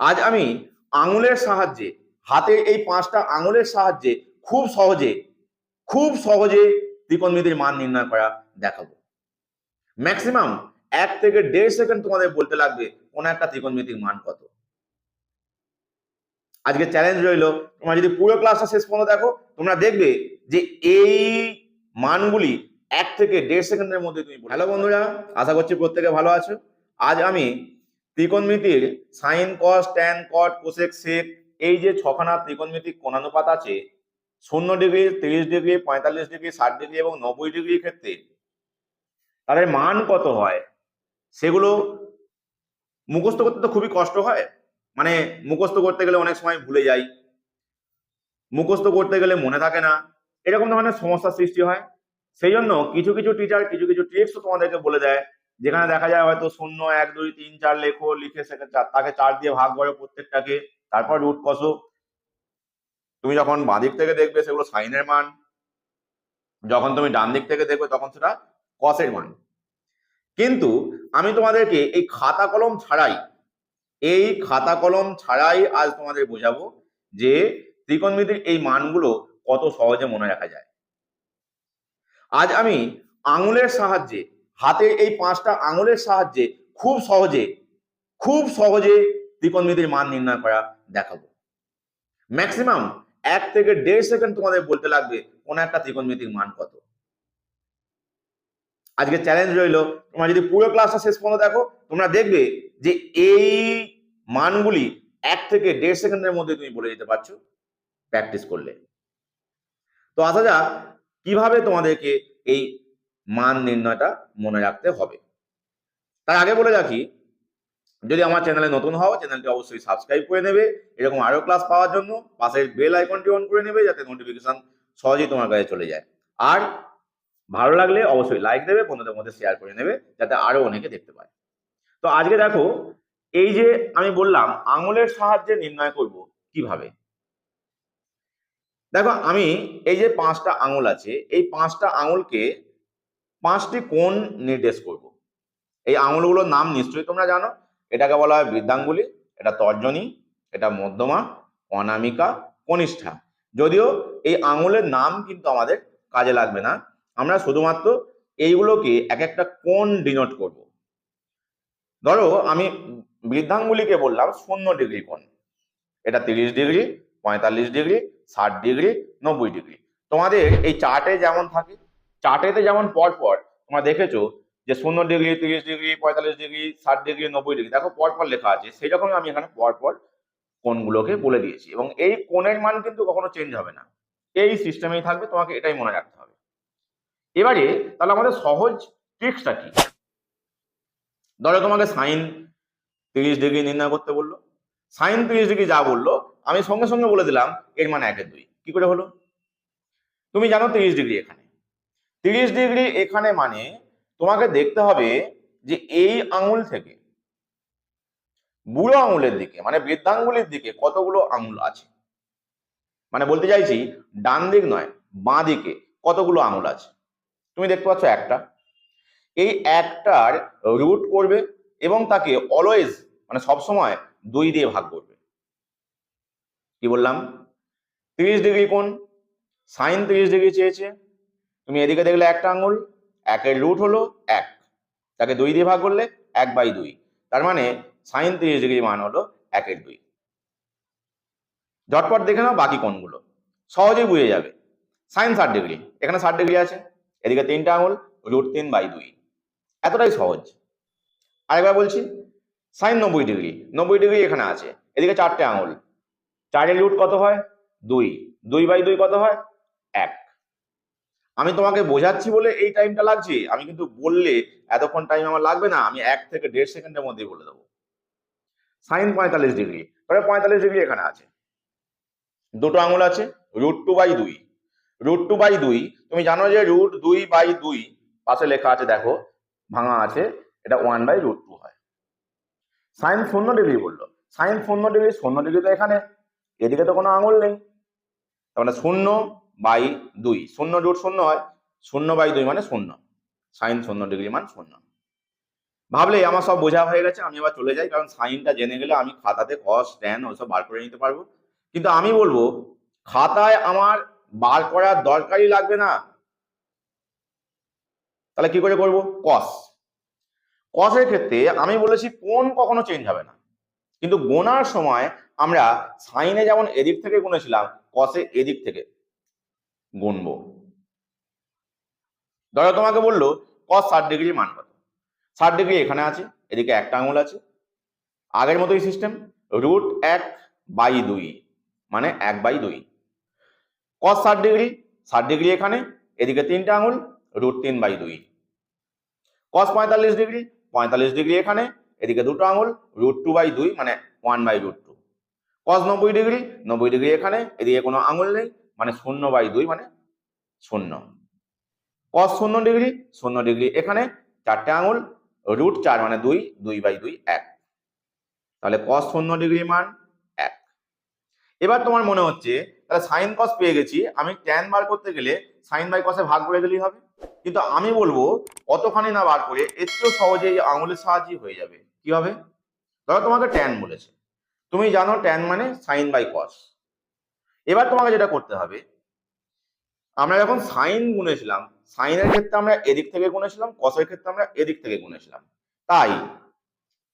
আজ আমি আঙুলের সাহায্যে হাতে এই পাঁচটা আঙুলের সাহায্যে খুব সহজে খুব সহজে ত্রিকোণমিতির মান নির্ণয় করা দেখাবো। ম্যাক্সিমাম এক থেকে দেড় সেকেন্ড তোমাদের বলতে লাগবে কোন একটা ত্রিকোণমিতির মান কত। আজকে চ্যালেঞ্জ রইল তোমরা যদি পুরো ক্লাসটা শেষ পর্যন্ত দেখো তোমরা দেখবে যে এই মানগুলি এক থেকে দেড় সেকেন্ডের মধ্যে তুমি হ্যালো বন্ধুরা আশা করছি প্রত্যেকে ভালো আছো। আজ আমি ত্রিকোণমিতির sine cos tan cot cosec sec এই যে ছখানা ত্রিকোণমিতিক কোণানুপাত আছে, শূন্য ডিগ্রি, তিরিশ ডিগ্রি, পঁয়তাল্লিশ ডিগ্রি, ষাট ডিগ্রি এবং নব্বই ডিগ্রির ক্ষেত্রে, তাদের মান কত হয়? সেগুলো মুখস্থ করতে তো খুবই কষ্ট হয়। মানে মুখস্থ করতে গেলে অনেক সময় ভুলে যাই। মুখস্থ করতে গেলে মনে থাকে না। এরকম ধরনের সমস্যার সৃষ্টি হয়। সেই জন্য কিছু কিছু টিচার কিছু কিছু ট্রিক্সও তোমাদেরকে বলে দেয়। যেখানে দেখা যায় হয়তো শূন্য, এক, দুই, তিন, চার লেখো, লিখে চার- তাকে চার দিয়ে ভাগ করো প্রত্যেকটাকে, তারপর রুট কষো তুমি যখন বাঁ দিক থেকে দেখবে সেগুলো সাইনের মান, যখন তুমি ডান দিক থেকে দেখবে তখন সেটা কসের মান। কিন্তু আমি তোমাদেরকে এই খাতা কলম ছাড়াই, এই খাতা কলম ছাড়াই আজ তোমাদের বোঝাবো যে ত্রিকোণমিতির এই মানগুলো কত সহজে মনে রাখা যায়। আজ আমি আঙুলের সাহায্যে হাতে এই পাঁচটা আঙুলের সাহায্যে খুব সহজে খুব সহজে ত্রিকোণমিতির মান নির্ণয় করা দেখাবো। ম্যাক্সিমাম এক থেকে দেড় সেকেন্ড তোমাদের বলতে লাগবে কোন একটা ত্রিকোণমিতির মান কত। আজকে চ্যালেঞ্জ রইল, তোমরা যদি পুরো ক্লাসটা শেষ পর্যন্ত দেখো, তোমরা দেখবে যে এই মানগুলি এক থেকে দেড় সেকেন্ডের মধ্যে তুমি বলে দিতে পারছ প্র্যাকটিস করলে। তো আসা যাক কীভাবে তোমাদেরকে এই মান নির্ণয়টা মনে রাখতে হবে। তার আগে বলে রাখি, যদি আমার চ্যানেলে নতুন হও চ্যানেলটি অবশ্যই সাবস্ক্রাইব করে নেবে। এরকম আরও ক্লাস পাওয়ার জন্য পাশের বেল আইকনটি অন করে নেবে, যাতে নোটিফিকেশন সহজেই তোমার কাছে চলে যায়। আর ভালো লাগলে অবশ্যই লাইক দেবে, বন্ধুদের মধ্যে শেয়ার করে নেবে, যাতে আরও অনেকে দেখতে পায়। তো আজকে দেখো, এই যে আমি বললাম, আঙুলের সাহায্যে নির্ণয় করব কীভাবে? দেখো, আমি এই যে পাঁচটা আঙুল আছে, এই পাঁচটা আঙুলকে পাঁচটি কোণ নির্দেশ করব। এই আঙুলগুলোর নাম নিশ্চয়ই তোমরা জানো। এটাকে বলা হয় বৃদ্ধাঙ্গুলি, এটা তর্জনী, এটা মধ্যমা, অনামিকা, কনিষ্ঠা। যদিও এই আঙুলের নাম কিন্তু আমাদের কাজে লাগবে না। আমরা শুধুমাত্র এইগুলোকে এক একটা কোণ ডিনোট করব। ধরো, আমি বৃদ্ধাঙ্গুলিকে বললাম শূন্য ডিগ্রি কোণ। এটা তিরিশ ডিগ্রি, পঁয়তাল্লিশ ডিগ্রি, ষাট ডিগ্রি, নব্বই ডিগ্রি। তোমাদের এই চার্টে যেমন থাকে চার্টেতে যেমন পরপর তোমরা দেখেছ যে শূন্য ডিগ্রি তিরিশ ডিগ্রি পঁয়তাল্লিশ ডিগ্রি ষাট ডিগ্রি নব্বই ডিগ্রি দেখো পর পর লেখা আছে সেই রকমই আমি এখানে পর পর কোণগুলোকে বলে দিয়েছি এবং এই কোণের মান কিন্তু কখনো চেঞ্জ হবে না। এই সিস্টেমেই থাকবে, তোমাকে এটাই মনে রাখতে হবে। এবারে তাহলে আমাদের সহজ ট্রিক্সটা কি? ধরো তোমাকে সাইন তিরিশ ডিগ্রি নির্ণয় করতে বলল। সাইন তিরিশ ডিগ্রি যা বলল, আমি সঙ্গে সঙ্গে বলে দিলাম, এর মানে একের দুই। কি করে হলো? তুমি জানো তিরিশ ডিগ্রি এখানে। তিরিশ ডিগ্রি এখানে মানে তোমাকে দেখতে হবে যে এই আঙুল থেকে বুড়ো আঙুলের দিকে মানে বৃদ্ধাঙ্গুলির দিকে কতগুলো আঙুল আছে? মানে বলতে চাইছি, ডান দিক নয়, বাঁ দিকে কতগুলো আঙুল আছে? তুমি দেখতে পাচ্ছ একটা। এই একটার রুট করবে এবং তাকে অলওয়েজ মানে সবসময় দুই দিয়ে ভাগ করবে। কি বললাম? তিরিশ ডিগ্রি কোণ সাইন তিরিশ ডিগ্রি চেয়েছে তুমি এদিকে দেখলে একটা আঙুল একের রুট হলো এক। তাকে দুই দিয়ে ভাগ করলে এক বাই দুই। তার মানে সাইন তিরিশ ডিগ্রি মান হলো একের দুই। ঝটপট দেখে নাও বাকি কোনগুলো। সহজেই বুঝে যাবে। সাইন ষাট ডিগ্রি এখানে ষাট ডিগ্রি আছে। এদিকে তিনটা আঙুল রুট তিন বাই দুই। এতটাই সহজ। আরেকবার বলছি সাইন নব্বই ডিগ্রি নব্বই ডিগ্রি এখানে আছে। এদিকে চারটে আঙুল চারের রুট কত হয়? দুই। দুই বাই দুই কত হয়? এক। আমি তোমাকে বোঝাচ্ছি বলে এই টাইমটা লাগছে। আমি কিন্তু বললে এতক্ষণ টাইম আমার লাগবে না, আমি এক থেকে দেড় সেকেন্ডের মধ্যেই বলে দেবো। সাইন পঁয়তাল্লিশ ডিগ্রি তবে পঁয়তাল্লিশ ডিগ্রি এখানে আছে। দুটো আঙুল আছে রুট টু বাই দুই। রুট টু বাই দুই, তুমি জানো যে রুট দুই বাই দুই, পাশে লেখা আছে দেখো, ভাঙা আছে, এটা ওয়ান বাই রুট টু হয়। সাইন শূন্য ডিগ্রি বলল। সাইন শূন্য ডিগ্রি শূন্য ডিগ্রি তো এখানে, এদিকে তো কোনো আঙুল নেই। তার মানে শূন্য বাই দুই। শূন্য রুট শূন্য হয়। শূন্য বাই দুই মানে শূন্য। সাইন শূন্য ডিগ্রি মান শূন্য। ভাবলে আমার সব বোঝা হয়ে গেছে, আমি আবার চলে যাই, কারণ সাইনটা জেনে গেলে আমি খাতাতে কস ট্যান ওসব বার করে নিতে পারব। কিন্তু আমি বলব, খাতায় আমার বার করার দরকারই লাগবে না। তাহলে কি করে করব? কস কসের ক্ষেত্রে আমি বলেছি কোন কখনো চেঞ্জ হবে না। কিন্তু গোনার সময় আমরা সাইনে যেমন এদিক থেকে গুনেছিলাম কসে এদিক থেকে। গুনবো। ধরো তোমাকে বলল কস ষাট ডিগ্রি মান কত? ষাট ডিগ্রি এখানে আছে, এদিকে একটা আঙুল আছে। আগের মতোই সিস্টেম রুট এক বাই দুই মানে এক বাই দুই। কস ষাট ডিগ্রি ষাট ডিগ্রি এখানে, এদিকে তিনটা আঙুল রুট তিন বাই দুই। কস পঁয়তাল্লিশ ডিগ্রি পঁয়তাল্লিশ ডিগ্রি এখানে, এদিকে দুটো আঙুল রুট টু বাই দুই মানে one by root two cos নব্বই ডিগ্রি নব্বই ডিগ্রি এখানে, এদিকে কোনো আঙুল নেই। মানে শূন্য বাই দুই মানে শূন্য। কস শূন্য ডিগ্রি শূন্য ডিগ্রি এখানে চারটে আঙুল রুট চার মানে দুই দুই বাই দুই, এক। তাহলে কস শূন্য ডিগ্রি মান এক। এবার তোমার মনে হচ্ছে, তাহলে সাইন কস পেয়ে গেছি, আমি ট্যান বার করতে গেলে সাইন বাই কসে ভাগ করে দিলেই হবে। কিন্তু আমি বলব, অতখানি না বার করে এর চেয়েও সহজে এই আঙুলের সাহায্যে হয়ে যাবে। কি হবে? ধরো তোমাকে ট্যান বলেছে। তুমি জানো ট্যান মানে সাইন বাই কস এবার তোমাকে যেটা করতে হবে, আমরা যখন সাইন গুনেছিলাম, সাইনের ক্ষেত্রে আমরা এদিক থেকে গুনেছিলাম কসের ক্ষেত্রে আমরা এদিক থেকে গুনেছিলাম। তাই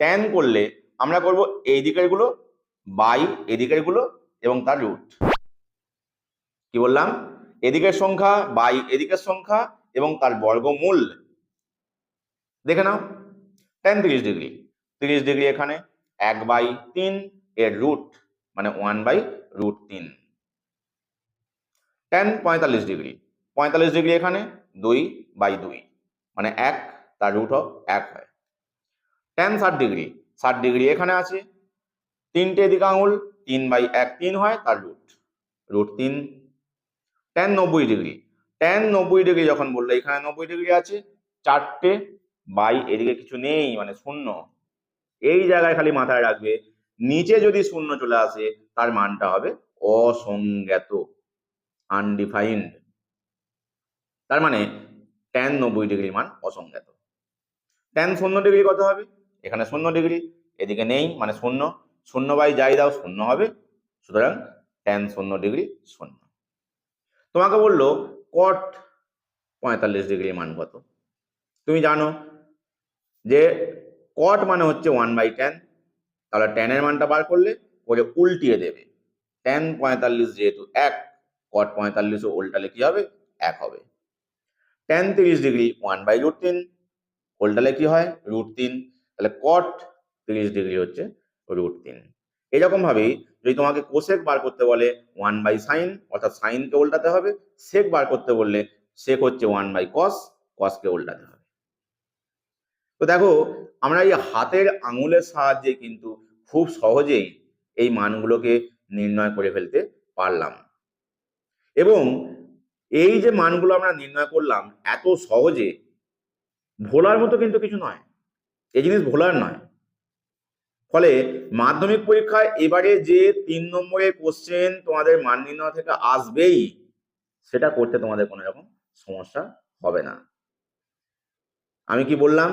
ট্যান করলে আমরা করব এই দিকেরগুলো বাই এদিকেরগুলো এবং তার রুট কি বললাম? এদিকের সংখ্যা বাই এদিকের সংখ্যা এবং তার বর্গমূল। দেখে নাও টেন তিরিশ ডিগ্রি তিরিশ ডিগ্রি এখানে এক বাই তিন এর রুট মানে ওয়ান বাই রুট তিন। টেন পঁয়তাল্লিশ ডিগ্রি পঁয়তাল্লিশ ডিগ্রি এখানে, দুই বাই দুই। মানে এক, তার রুট এক হয়। টেন ষাট ডিগ্রি ষাট ডিগ্রি এখানে আছে। তিনটে এদিকে আঙুল তিন বাই এক, তিন হয়, তার রুট রুট তিন। টেন নব্বই ডিগ্রি টেন নব্বই ডিগ্রি যখন বলল, এখানে নব্বই ডিগ্রি আছে, চারটে বাই এদিকে কিছু নেই মানে শূন্য। এই জায়গায় খালি মাথায় রাখবে, নিচে যদি শূন্য চলে আসে, তার মানটা হবে অসংজ্ঞাত। আনডিফাইন্ড তার মানে টেন নব্বই ডিগ্রি মান অসংজ্ঞাত। টেন শূন্য ডিগ্রি কত হবে? এখানে শূন্য ডিগ্রি এদিকে নেই মানে শূন্য। শূন্য বাই যাই দাও, শূন্য হবে। সুতরাং টেন শূন্য ডিগ্রি শূন্য। তোমাকে বলল কট পঁয়তাল্লিশ ডিগ্রি মান কত? তুমি জানো যে কট মানে হচ্ছে ওয়ান বাই টেন তাহলে টেনের মানটা বার করলে, ওকে উল্টিয়ে দেবে। টেন পঁয়তাল্লিশ যেহেতু এক কট পঁয়তাল্লিশও উল্টালে কি হবে, এক হবে। টেন তিরিশ ডিগ্রি ওয়ান বাই রুট তিন উল্টালে কি হয় রুট তিন, তাহলে কট তিরিশ ডিগ্রি হচ্ছে রুট তিন। এরকম ভাবেই যদি তোমাকে কোসেক বার করতে বলে ওয়ান বাই সাইন অর্থাৎ সাইনকে উল্টাতে হবে সেক বার করতে বললে সেক হচ্ছে ওয়ান বাই কস কসকে উল্টাতে হবে। তো দেখো, আমরা এই হাতের আঙুলের সাহায্যে কিন্তু খুব সহজেই এই মানগুলোকে নির্ণয় করে ফেলতে পারলাম। এবং এই যে মানগুলো আমরা নির্ণয় করলাম এত সহজে, ভোলার মতো কিন্তু কিছু নয়। এই জিনিস ভোলার নয়। ফলে মাধ্যমিক পরীক্ষায় এবারে যে তিন নম্বরের কোশ্চেন তোমাদের মান নির্ণয় থেকে আসবেই, সেটা করতে তোমাদের কোনো রকম সমস্যা হবে না। আমি কি বললাম?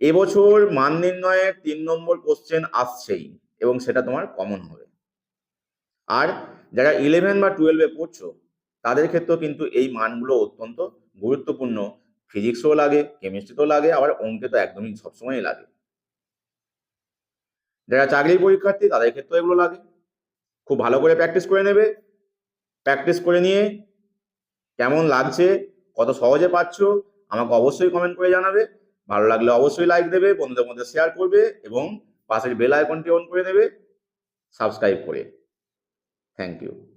এবছর মান নির্ণয়ের তিন নম্বর কোশ্চেন আসছেই এবং সেটা তোমার কমন হবে। আর যারা ইলেভেন বা টুয়েলভে পড়ছো তাদের ক্ষেত্রেও কিন্তু এই মানগুলো অত্যন্ত গুরুত্বপূর্ণ। ফিজিক্সও লাগে, কেমিস্ট্রিতেও লাগে, আবার অঙ্কে তো একদমই সবসময়ই লাগে। যারা চাকরি পরীক্ষার্থী, তাদের ক্ষেত্রেও এগুলো লাগে। খুব ভালো করে প্র্যাকটিস করে নেবে। প্র্যাকটিস করে নিয়ে কেমন লাগছে, কত সহজে পাচ্ছ আমাকে অবশ্যই কমেন্ট করে জানাবে। ভালো লাগলে অবশ্যই লাইক দেবে, বন্ধুদের মধ্যে শেয়ার করবে এবং পাশের বেল আইকনটি অন করে দেবে। সাবস্ক্রাইব করে। Thank you